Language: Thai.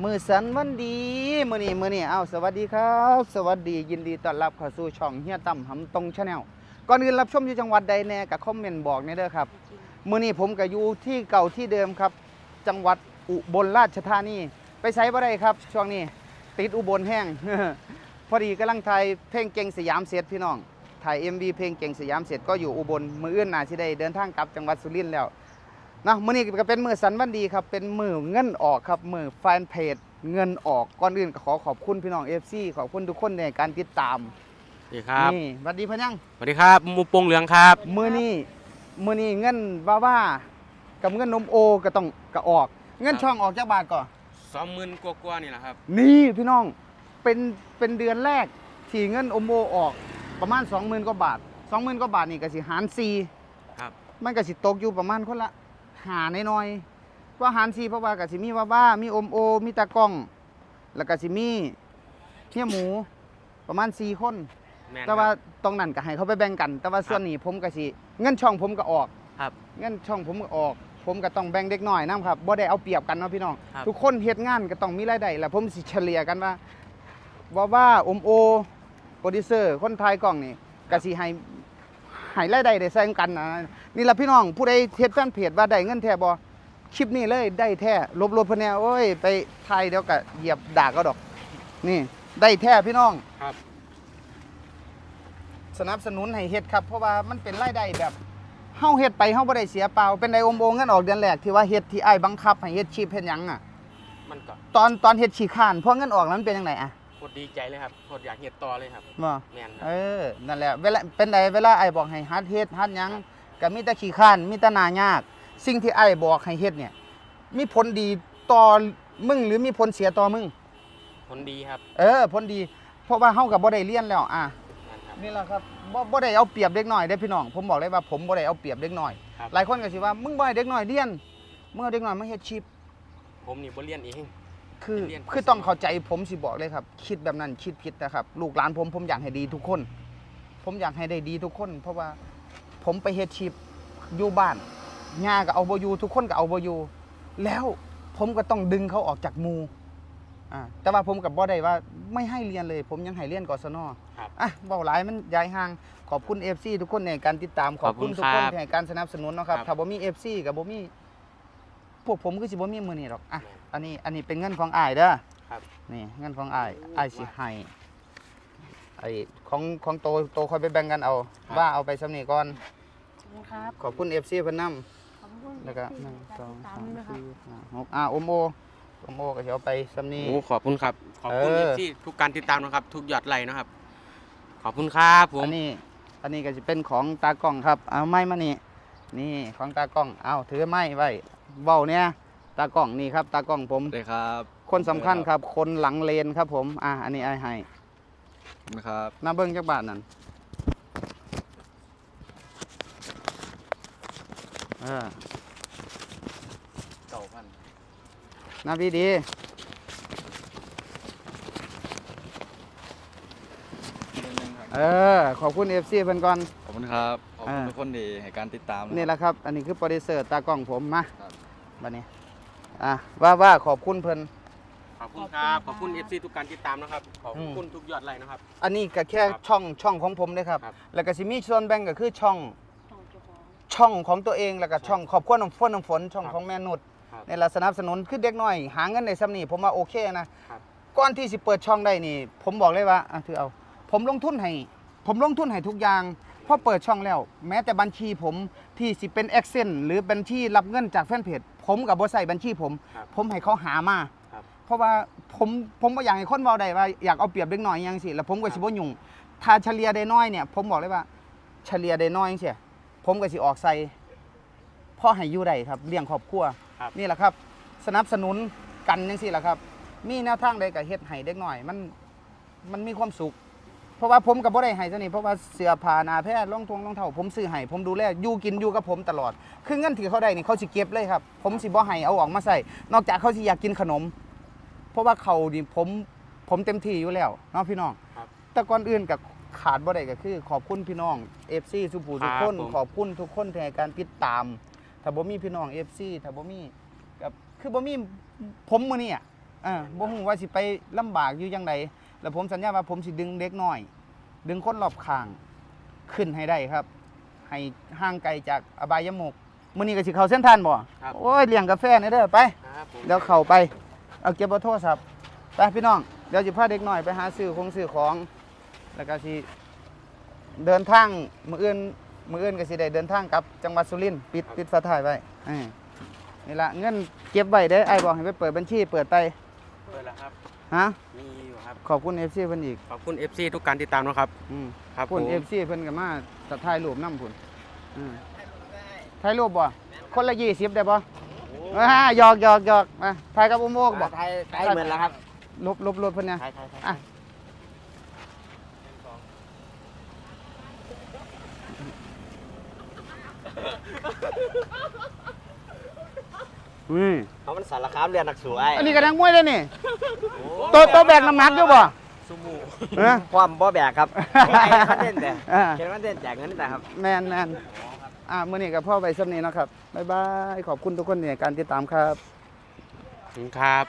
มือสันวันดีมือนี้มือนี้เอาสวัสดีครับ สวัสดียินดีต้อนรับเข้าสู่ช่องเฮียตั้มหำตรงชาแนลก่อนอื่นรับชมอยู่จังหวัดใดแน่กับคอมเมนต์บอกในเด้อครับมือนี้ผมก็อยู่ที่เก่าที่เดิมครับ จังหวัดอุบลราชธานีไปไสบ่ได้ครับ ช่วงนี้ติดอุบลแห้งพอดีกำลังถ่ายเพลงเก่งสยามเสร็จพี่น้องถ่าย MV เพลงเก่งสยามเสร็จก็อยู่อุบลมืออื่นน่าสิได้เดินทางกลับจังหวัดสุรินทร์แล้ว นะมื้อนี้ก็เป็นมือสันวันดีครับ เป็นมือเงินออกครับ มือแฟนเพจเงินออกก่อนอื่นก็ขอขอบคุณพี่น้อง FC ขอบคุณทุกคนในการติดตามสวัสดีครับนี่สวัสดีพะยังสวัสดีครับหมูโปงเหลืองครับมื้อนี้มื้อนี้เงินว่าว่ากับเงินนมโอก็ต้องก็ออก เงินช่องออกจากบาทก่อนสองหมื่นกว่าๆนี่แหละครับ นี่พี่น้องเป็นเป็นเดือนแรกที่เงินอมโอออกประมาณ 20,000กว่าบาท 20,000กว่าบาทนี่ก็สิหาร4ครับมันก็สิตกอยู่ประมาณคนละ หาน้อยๆว่าหาร4เพราะว่าก็สิมีว่าว่ามีอมโอ มีตากล้อง แล้วก็สิมีเฮียหมูประมาณ4คน แมนแต่ว่าตรงนั้นก็ให้เขาไปแบ่งกัน แต่ว่าส่วนนี้ผมก็สิเงินช่องผมก็ออกครับ เงินช่องผมก็ออก ผมก็ต้องแบ่งเด็กน้อยนะครับบ่ได้เอาเปรียบกันเนาะพี่น้อง ครับ ทุกคนเฮ็ดงานก็ต้องมีรายได้แล้วผมสิเฉลี่ยกันว่าว่าว่าอมโอโปรดิวเซอร์คนถ่ายกล้องนี่ก็สิให้ ให้รายได้ได้ใส่กันนะนี่ล่ะพี่น้องผู้ใดเฮ็ดแฟนเพจว่าได้เงินแท้บ่คลิปนี้เลยได้แท้ลบๆเพิ่นแน่โอ้ยไปถ่ายเดี๋ยวก็เหยียบด่าก็ดอก นี่ได้แท้พี่น้องครับ สนับสนุนให้เฮ็ดครับ เพราะว่ามันเป็นรายได้แบบเฮาเฮ็ดไปเฮาบ่ได้เสียเปล่าเป็นไดอมโบเงินออกเดือนแรกที่ว่าเฮ็ดที่อ้ายบังคับให้เฮ็ดชีพเฮ็ดหยังอะมันก็ตอนตอนเฮ็ดขี้ข้านพอเงินออกแล้วมันเป็นจังไดอะโค ตรดีใจเลยครับโคตรอยากเฮ็ดต่อเลยครับบ่แมนคเอรับอนั่นแหละเวลาเป็นไดเวลาอ้ายบอกให้ฮัดเฮ็ดฮัดหยังก็มีแต่ขี้ข้านมีแต่หน้ายาก สิ่งที่อ้ายบอกให้เฮ็ดเนี่ย มีผลดีต่อมึงหรือมีผลเสียต่อมึง ผลดีครับเออผลดี เพราะว่าเฮาก็บ่ได้เรียนแล้วอะ แม่นครับ นี่แหละครับบ่บ่ได้เอาเปรียบเด็กน้อยเด้อพี่น้อง ผมบอกเลยว่าผมบ่ได้เอาเปรียบเด็กน้อย ครับ หลายคนก็สิว่ามึงบ่ให้เด็กน้อยเรียนมึงเอาเด็กน้อยมาเฮ็ดชีพผมนี่บ่เรียนเอง คือเรียนคือต้องเข้าใจผมสิบอกเลยครับ คิดแบบนั้นคิดผิดนะครับ ลูกหลานผมผมอยากให้ดีทุกคน ผมอยากให้ได้ดีทุกคน เพราะว่าผมไปเฮ็ดชีพอยู่บ้านย่าก็เอาบ่อยู่ทุกคนก็เอาบ่อยู่แล้วผมก็ต้องดึงเขาออกจากหมู่อ่าแต่ว่าผมกับบ่ได้ว่าไม่ให้เรียนเลย ผมยังให้เรียนกศนครับอะเบาหลายมันย้ายห่างขอบคุณ FC ทุกคนในการติดตามขอบคุณขอบคุณทุกคนครับที่ให้การสนับสนุนเนาะครับครับ ถ้าบ่มี FC กับบ่มีพวกผมก็สิบ่มีมื้อนี้หรอกอะ อันนี้อันนี้เป็นเงินของอ้ายเด้อครับ นี่เงินของอ้ายอ้ายสิให้ไอ้ของของโตโตค่อยไปแบ่งกันเอาว่าเอาไปสำนี้ก่อนขอบคุณครับขอบคุณ FC เพิ่นนำขอบคุณแล้วก็ที่หนึ่งติดสองตาสามมด้วยนะครับสี่ห้าหกอ่าโอมโอโอมโอก็สิเอาไปสำนี้โอ้ขอบคุณครับ ขอบคุณเออ ที่ทุกการติดตามนะครับ ทุกยอดไลค์นะครับ ขอบคุณครับผม อันนี้อันนี้ก็จะเป็นของตากล้องครับ เอาไม้มานี่นี่ของตากล้องเอาถือไม้ไว้เบ้าเนี่ย ตากล้องนี่ครับ ตากล้องผม เลยครับคนสำคัญครับ คนหลังเลนครับผม อะอันนี้ไอ้ให้นะครับหน้าเบิ้งจักบาทนั่นเออเก้าพันหน้าพี่ดีเดือนหนึงครับเออ ขอบคุณเอฟซีเพิ่นก่อน ขอบคุณครับขอบคุณอ่า ทุกคนที่ให้การติดตามนี่แหละครับ อันนี้คือโปรดิวเซอร์ตากล้องผมมาครับ บัดนี้ อะว่าว่าขอบคุณเพิ่น ขอบคุณครับ ขอบคุณ FC ทุกการติดตามนะครับ ขอบคุณทุกยอดไลค์นะครับ อันนี้ก็แค่ครับช่องช่องของผมเด้ครับ ครับ แล้วก็สิมีส่วนแบ่งก็คือช่องของเจ้าของ ช่องของตัวเองแล้วก็ช่องขอบคุณน้ำฝนน้ำฝนช่องครับของแม่นุชครับ ในละสนับสนุนคือเด็กน้อย หาเงินในซ้ำนี่ผมว่าโอเคนะครับ ก่อนที่สิเปิดช่องได้นี่ ผมบอกเลยว่าอะถือเอา ผมลงทุนให้ ผมลงทุนให้ทุกอย่างพอเปิดช่องแล้ว แม้แต่บัญชีผมที่สิเป็นแอคเซนหรือบัญชีรับเงินจากแฟนเพจ ผมกับบ่ใส่บัญชีผม ครับผมให้เขาหามาครับ เพราะว่าผมผมบ่อยากให้คนเว้าได้ว่าอยากเอาเปรียบเด็กน้อยอหยังสิแล้วผมก็สิบ่ยุ่งถ้าเฉลี่ยได้น้อยเนี่ย ผมบอกเลยว่า เฉลี่ยได้น้อยจังซี่ผมก็สิออกใส่พ่อให้อยู่ได้ครับเลี้ยงครอบครัว ครับ นี่แหละครับ สนับสนุนกันจังซี่แหละครับ มีแนวทางใดก็เฮ็ดให้เด็กน้อย มันมันมีความสุขเพ ราะว่าผมกับบ่ได้ให้ซะนี่เพราะว่าเสื้อผ้าหนาแพทย์รองทงรองเท้าผมซื้อให้ผมดูแลอยู่กินอยู่กับผมตลอด คือเงินที่เขาได้นี่เขาสิเก็บเลยครับ ผมสิบ่ให้เอาออกมาใส่นอกจากเขาสิอยากกินขนม เพราะว่าเขานี่ผมผมเต็มที่อยู่แล้วเนาะพี่น้องครับแต่ก่อนอื่นกับขาดบ่ได้ก็คือ ขอบคุณพี่น้อง FC สุภูทุกคน ครับผม ขอบคุณทุกคนที่ให้การติดตาม ถ้าบ่มีพี่น้อง FC ถ้าบ่มีกับคือบ่มีผมมื้อนี้อะอ่าบ่ฮู้ว่าสิไปลำบากอยู่จังได แล้วผมสัญญาว่าผมสิดึงเด็กน้อย ดึงคนรอบข้างขึ้นให้ได้ครับ ให้ห่างไกลจากอบายมุกมื้อนี้ก็สิเข้าเส้นทานบ่ครับโอ้ยเลี้ยงกาแฟนี่เด้อไปครับผม เดี๋ยวเข้าไปเอาเก็บเบอร์โทรศัพท์ไปพี่น้องเดี๋ยวสิพาเด็กน้อยไปหาซื้อของซื้อของแล้วก็สิเดินทางมื้ออื่นมื้ออื่นก็สิได้เดินทางกลับจังหวัดสุรินทร์ปิดปิดฝาท้ายไว้อ่านี่ละเงินเก็บไว้เด้อไอ้บอกให้ไปเปิดบัญชีเปิดไป เปิดแล้วครับ ฮะมีอยู่ครับ ขอบคุณ FC เพิ่นอีกขอบคุณ FC ทุกการติดตามนะครับ อืมครับคุณผม FC เพิ่นก็มาตัดถ่ายรูปนำพุ่นอืมถ่ายรูปบ่คนละ20ได้บ่อ่าหยอกหยอกหยอกมาถ่ายกับอุโมกบ่ไทยไทยเหมือนแล้วครับลบลบรถเพิ่นเนี่ย ไทยไทยไทยอะ อืมเขามันสารคามเรียนหนักสูงไอ้อันนี้ก็นักมวยเลยนี่ตัวตัวแบกน้ำหนักอยู่บ่สุมูเออความบ่แบกครับไอ้คอนเทนต์แต่อ่า เขียนคอนเทนต์แจกเงินแต่ครับ แมนแมนอ่ามื้อนี้กับพ่อไปสำนี้เนาะครับ บ๊ายบาย ขอบคุณทุกคนในการติดตามครับขอบคุณครับ